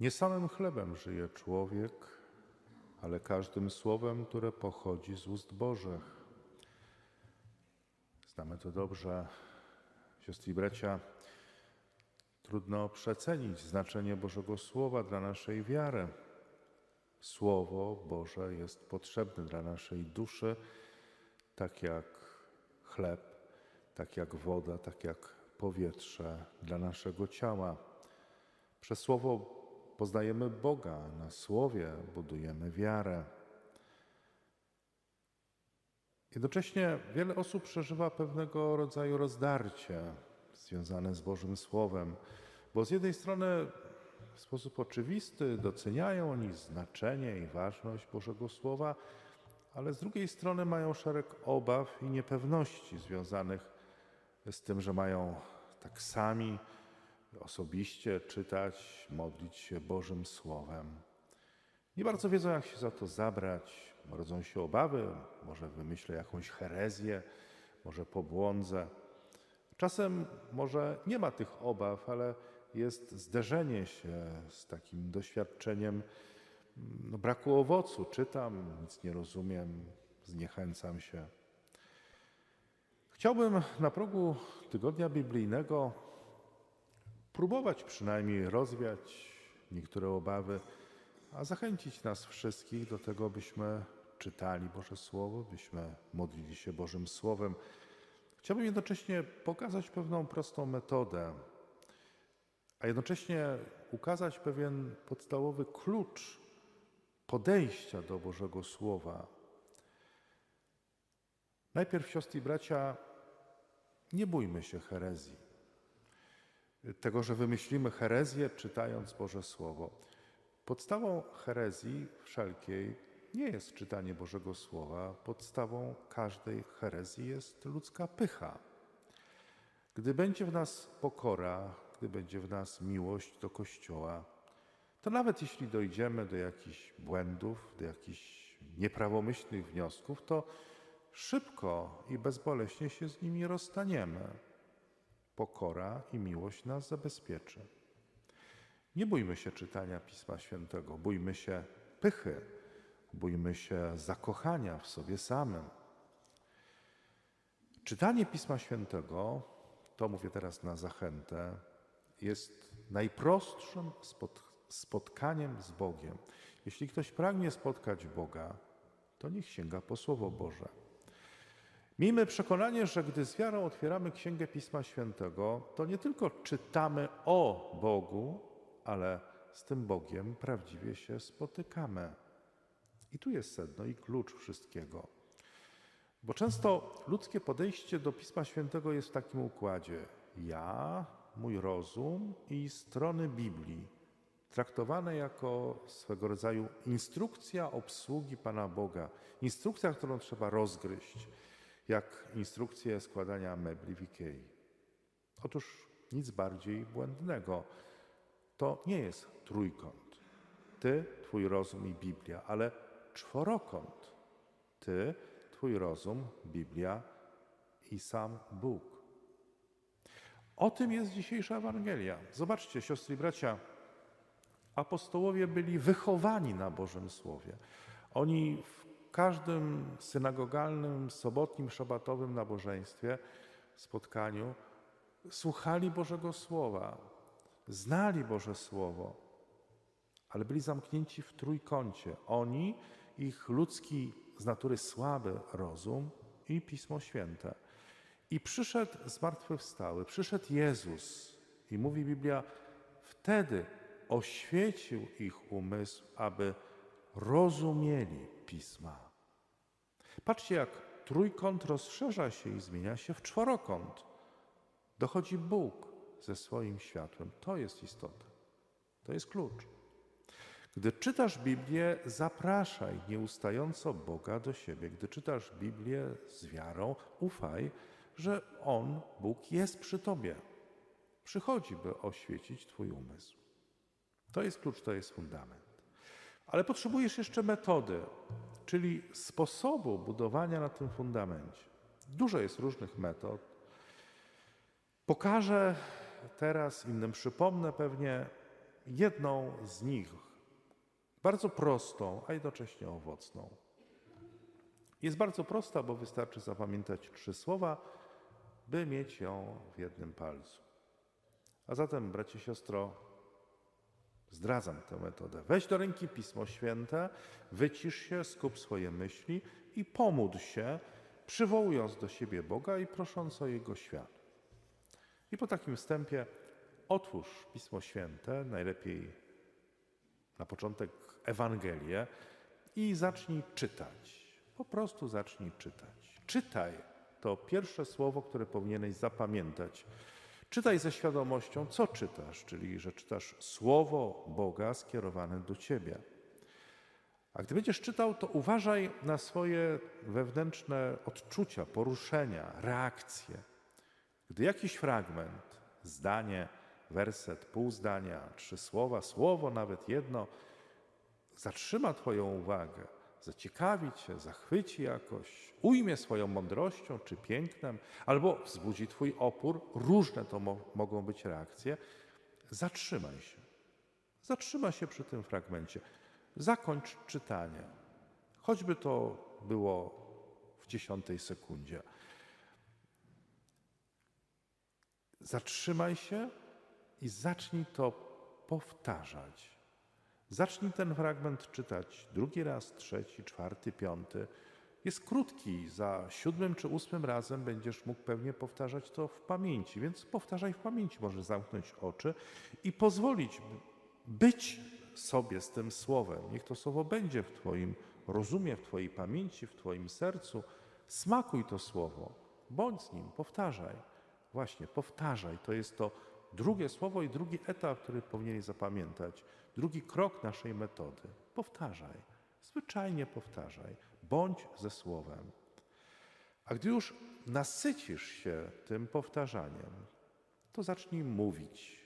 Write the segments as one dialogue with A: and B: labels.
A: Nie samym chlebem żyje człowiek, ale każdym słowem, które pochodzi z ust Bożych. Znamy to dobrze, siostry i bracia. Trudno przecenić znaczenie Bożego Słowa dla naszej wiary. Słowo Boże jest potrzebne dla naszej duszy, tak jak chleb, tak jak woda, tak jak powietrze dla naszego ciała. Przez Słowo poznajemy Boga, na Słowie budujemy wiarę. Jednocześnie wiele osób przeżywa pewnego rodzaju rozdarcie związane z Bożym Słowem, bo z jednej strony w sposób oczywisty doceniają oni znaczenie i ważność Bożego Słowa, ale z drugiej strony mają szereg obaw i niepewności związanych z tym, że mają tak sami osobiście czytać, modlić się Bożym Słowem. Nie bardzo wiedzą, jak się za to zabrać. Rodzą się obawy, może wymyślę jakąś herezję, może pobłądzę. Czasem może nie ma tych obaw, ale jest zderzenie się z takim doświadczeniem no, braku owocu. Czytam, nic nie rozumiem, zniechęcam się. Chciałbym na progu tygodnia biblijnego próbować przynajmniej rozwiać niektóre obawy, a zachęcić nas wszystkich do tego, byśmy czytali Boże Słowo, byśmy modlili się Bożym Słowem. Chciałbym jednocześnie pokazać pewną prostą metodę, a jednocześnie ukazać pewien podstawowy klucz podejścia do Bożego Słowa. Najpierw, siostry i bracia, nie bójmy się herezji. Tego, że wymyślimy herezję, czytając Boże Słowo. Podstawą herezji wszelkiej nie jest czytanie Bożego Słowa. Podstawą każdej herezji jest ludzka pycha. Gdy będzie w nas pokora, gdy będzie w nas miłość do Kościoła, to nawet jeśli dojdziemy do jakichś błędów, do jakichś nieprawomyślnych wniosków, to szybko i bezboleśnie się z nimi rozstaniemy. Pokora i miłość nas zabezpieczy. Nie bójmy się czytania Pisma Świętego, bójmy się pychy, bójmy się zakochania w sobie samym. Czytanie Pisma Świętego, to mówię teraz na zachętę, jest najprostszym spotkaniem z Bogiem. Jeśli ktoś pragnie spotkać Boga, to niech sięga po Słowo Boże. Miejmy przekonanie, że gdy z wiarą otwieramy Księgę Pisma Świętego, to nie tylko czytamy o Bogu, ale z tym Bogiem prawdziwie się spotykamy. I tu jest sedno i klucz wszystkiego. Bo często ludzkie podejście do Pisma Świętego jest w takim układzie: ja, mój rozum i strony Biblii, traktowane jako swego rodzaju instrukcja obsługi Pana Boga, instrukcja, którą trzeba rozgryźć, jak instrukcję składania mebli w Ikei. Otóż nic bardziej błędnego. To nie jest trójkąt. Ty, Twój rozum i Biblia, ale czworokąt. Ty, Twój rozum, Biblia i sam Bóg. O tym jest dzisiejsza Ewangelia. Zobaczcie, siostry i bracia, apostołowie byli wychowani na Bożym Słowie. Oni w każdym synagogalnym, sobotnim, szabatowym nabożeństwie, spotkaniu słuchali Bożego Słowa, znali Boże Słowo, ale byli zamknięci w trójkącie. Oni, ich ludzki z natury słaby rozum i Pismo Święte. I przyszedł zmartwychwstały, przyszedł Jezus i mówi Biblia, wtedy oświecił ich umysł, aby rozumieli Pisma. Patrzcie, jak trójkąt rozszerza się i zmienia się w czworokąt. Dochodzi Bóg ze swoim światłem. To jest istota. To jest klucz. Gdy czytasz Biblię, zapraszaj nieustająco Boga do siebie. Gdy czytasz Biblię z wiarą, ufaj, że On, Bóg, jest przy tobie. Przychodzi, by oświecić Twój umysł. To jest klucz, to jest fundament. Ale potrzebujesz jeszcze metody, czyli sposobu budowania na tym fundamencie. Dużo jest różnych metod. Pokażę teraz, innym przypomnę pewnie jedną z nich, bardzo prostą, a jednocześnie owocną. Jest bardzo prosta, bo wystarczy zapamiętać trzy słowa, by mieć ją w jednym palcu. A zatem, bracie, siostro, zdradzam tę metodę. Weź do ręki Pismo Święte, wycisz się, skup swoje myśli i pomódl się, przywołując do siebie Boga i prosząc o Jego świat. I po takim wstępie otwórz Pismo Święte, najlepiej na początek Ewangelię i zacznij czytać. Po prostu zacznij czytać. Czytaj to pierwsze słowo, które powinieneś zapamiętać. Czytaj ze świadomością, co czytasz, czyli że czytasz słowo Boga skierowane do ciebie. A gdy będziesz czytał, to uważaj na swoje wewnętrzne odczucia, poruszenia, reakcje. Gdy jakiś fragment, zdanie, werset, pół zdania, trzy słowa, słowo, nawet jedno, zatrzyma Twoją uwagę, zaciekawi Cię, zachwyci jakoś, ujmie swoją mądrością czy pięknem, albo wzbudzi Twój opór, różne to mo mogą być reakcje, zatrzymaj się. Zatrzymaj się przy tym fragmencie. Zakończ czytanie. Choćby to było w dziesiątej sekundzie. Zatrzymaj się i zacznij to powtarzać. Zacznij ten fragment czytać drugi raz, trzeci, czwarty, piąty. Jest krótki, za siódmym czy ósmym razem będziesz mógł pewnie powtarzać to w pamięci, więc powtarzaj w pamięci, możesz zamknąć oczy i pozwolić być sobie z tym słowem. Niech to słowo będzie w Twoim rozumie, w Twojej pamięci, w Twoim sercu. Smakuj to słowo, bądź z nim, powtarzaj. Właśnie, powtarzaj. To jest to drugie słowo i drugi etap, który powinieneś zapamiętać. Drugi krok naszej metody. Powtarzaj. Zwyczajnie powtarzaj. Bądź ze słowem. A gdy już nasycisz się tym powtarzaniem, to zacznij mówić.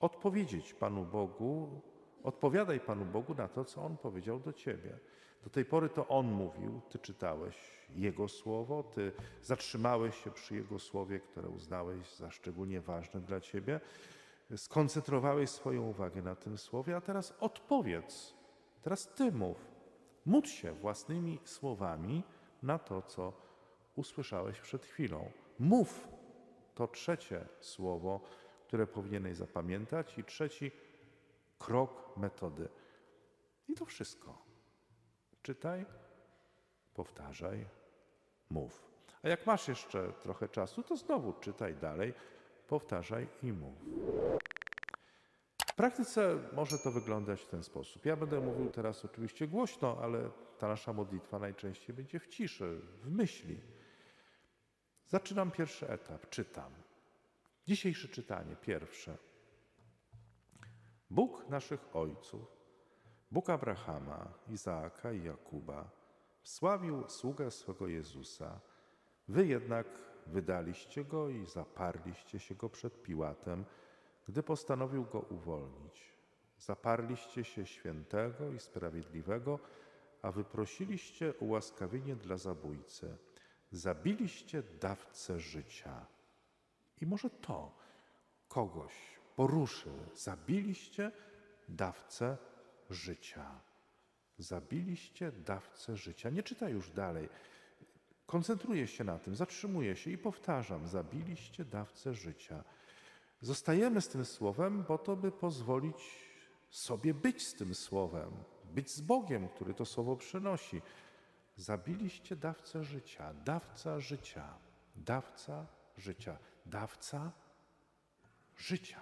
A: Odpowiedzieć Panu Bogu, odpowiadaj Panu Bogu na to, co On powiedział do Ciebie. Do tej pory to On mówił, Ty czytałeś Jego słowo, Ty zatrzymałeś się przy Jego słowie, które uznałeś za szczególnie ważne dla Ciebie, skoncentrowałeś swoją uwagę na tym słowie, a teraz odpowiedz, teraz Ty mów. Módl się własnymi słowami na to, co usłyszałeś przed chwilą. Mów to trzecie słowo, które powinieneś zapamiętać, i trzeci krok metody. I to wszystko. Czytaj, powtarzaj, mów. A jak masz jeszcze trochę czasu, to znowu czytaj dalej, powtarzaj i mów. Praktyce może to wyglądać w ten sposób. Ja będę mówił teraz oczywiście głośno, ale ta nasza modlitwa najczęściej będzie w ciszy, w myśli. Zaczynam pierwszy etap, czytam. Dzisiejsze czytanie, pierwsze. Bóg naszych ojców, Bóg Abrahama, Izaaka i Jakuba, wsławił sługę swego Jezusa. Wy jednak wydaliście go i zaparliście się go przed Piłatem, gdy postanowił go uwolnić. Zaparliście się świętego i sprawiedliwego, a wyprosiliście ułaskawienie dla zabójcy. Zabiliście dawcę życia. I może to kogoś poruszy. Zabiliście dawcę życia. Zabiliście dawcę życia. Nie czytaj już dalej. Koncentruję się na tym, zatrzymuję się i powtarzam: Zabiliście dawcę życia. Zostajemy z tym słowem po to, by pozwolić sobie być z tym słowem, być z Bogiem, który to słowo przynosi. Zabiliście dawcę życia, dawca życia, dawca życia, dawca życia.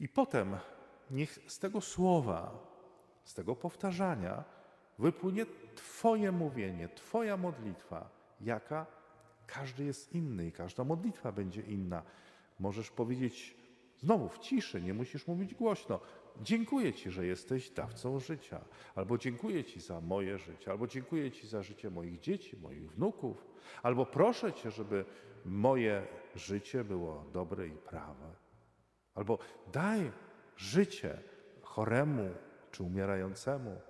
A: I potem niech z tego słowa, z tego powtarzania wypłynie Twoje mówienie, Twoja modlitwa, jaka każdy jest inny i każda modlitwa będzie inna. Możesz powiedzieć znowu w ciszy, nie musisz mówić głośno. Dziękuję Ci, że jesteś dawcą życia, albo dziękuję Ci za moje życie, albo dziękuję Ci za życie moich dzieci, moich wnuków, albo proszę Cię, żeby moje życie było dobre i prawe. Albo daj życie choremu czy umierającemu.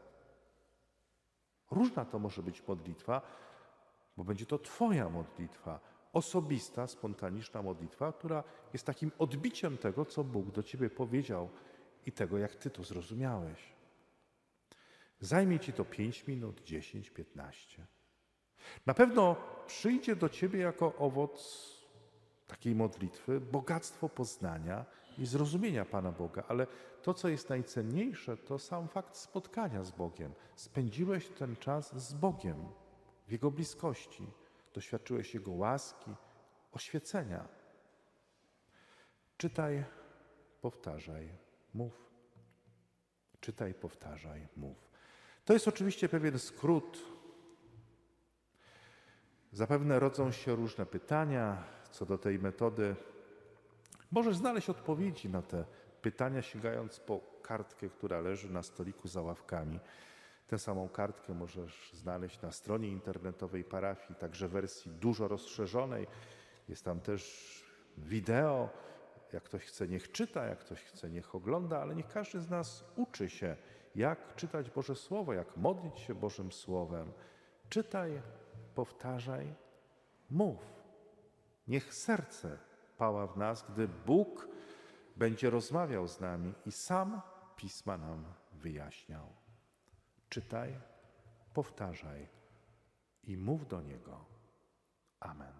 A: Różna to może być modlitwa, bo będzie to Twoja modlitwa, osobista, spontaniczna modlitwa, która jest takim odbiciem tego, co Bóg do ciebie powiedział i tego, jak ty to zrozumiałeś. Zajmie ci to 5 minut, 10, 15. Na pewno przyjdzie do ciebie jako owoc takiej modlitwy bogactwo poznania i zrozumienia Pana Boga, ale to, co jest najcenniejsze, to sam fakt spotkania z Bogiem. Spędziłeś ten czas z Bogiem, w Jego bliskości, doświadczyłeś Jego łaski, oświecenia. Czytaj, powtarzaj, mów. Czytaj, powtarzaj, mów. To jest oczywiście pewien skrót. Zapewne rodzą się różne pytania co do tej metody. Możesz znaleźć odpowiedzi na te pytania, sięgając po kartkę, która leży na stoliku za ławkami. Tę samą kartkę możesz znaleźć na stronie internetowej parafii, także w wersji dużo rozszerzonej. Jest tam też wideo. Jak ktoś chce, niech czyta, jak ktoś chce, niech ogląda, ale niech każdy z nas uczy się, jak czytać Boże Słowo, jak modlić się Bożym Słowem. Czytaj, powtarzaj, mów. Niech serce pała w nas, gdy Bóg będzie rozmawiał z nami i sam pisma nam wyjaśniał czytaj, powtarzaj i mów do Niego. Amen.